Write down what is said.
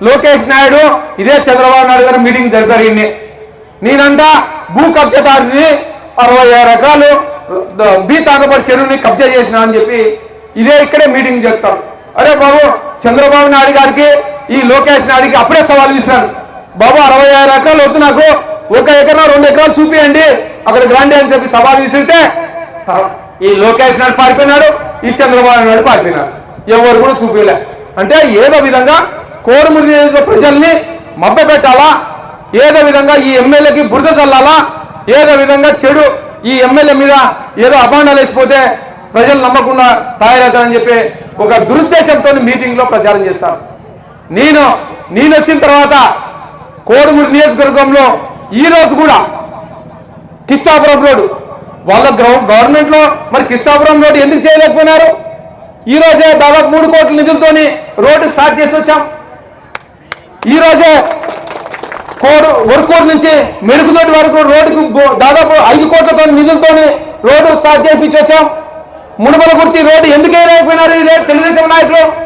లోకేష్ నాయుడు ఇదే చంద్రబాబు నాయుడు గారు మీటింగ్ జరిగింది నేనంతా భూ కబ్జదారుని అరవై ఆరు ఎకరాలు బీ తాగబడి చెరువుని కబ్జా చేసిన అని చెప్పి ఇదే ఇక్కడే మీటింగ్ చేస్తాను అరే బాబు చంద్రబాబు నాయుడు గారికి ఈ లోకేష్ నాయుడికి అప్పుడే సవాల్ చేశాను బాబు అరవై ఆరు ఎకరాలు వద్దు నాకు ఒక ఎకరా రెండు ఎకరాలు చూపియండి అక్కడికి గ్రాండి అని చెప్పి సవాల్ విసిరితే ఈ లోకేష్ నాయుడు పారిపోయినాడు ఈ చంద్రబాబు నాయుడు పారిపోయినాడు. ఎవరు కూడా చూపించలే అంటే ఏదో విధంగా కోడుమూరు నియోజక ప్రజల్ని మభ్య పెట్టాలా? ఏదో విధంగా ఈ ఎమ్మెల్యేకి బురద చల్లాలా? ఏదో విధంగా చెడు ఈ ఎమ్మెల్యే మీద ఏదో అభాండాలు వేసిపోతే ప్రజలు నమ్మకుండా తయారవుతారని చెప్పి ఒక దురుద్దేశంతో మీటింగ్లో ప్రచారం చేస్తారు. నేను నేను వచ్చిన తర్వాత కోడుమూరు నియోజకవర్గంలో ఈ రోజు కూడా కిష్టాపురం రోడ్డు వాళ్ళ గ్రౌండ్ మరి కిష్టాపురం రోడ్డు ఎందుకు చేయలేకపోయినారు? ఈ రోజే దాదాపు మూడు కోట్ల నిధులతోని రోడ్డు స్టార్ట్ చేసి వచ్చాం. ఈ రోజే కోడు వర్కూరు నుంచి మెరుగుదొడ్డి వరకు రోడ్డుకు దాదాపు ఐదు కోట్లతో నిధులతోని రోడ్డు స్టార్ట్ చేయించి వచ్చాం. మునుమల గుర్తి రోడ్డు ఎందుకు వేయలేకపోయినారు? ఈ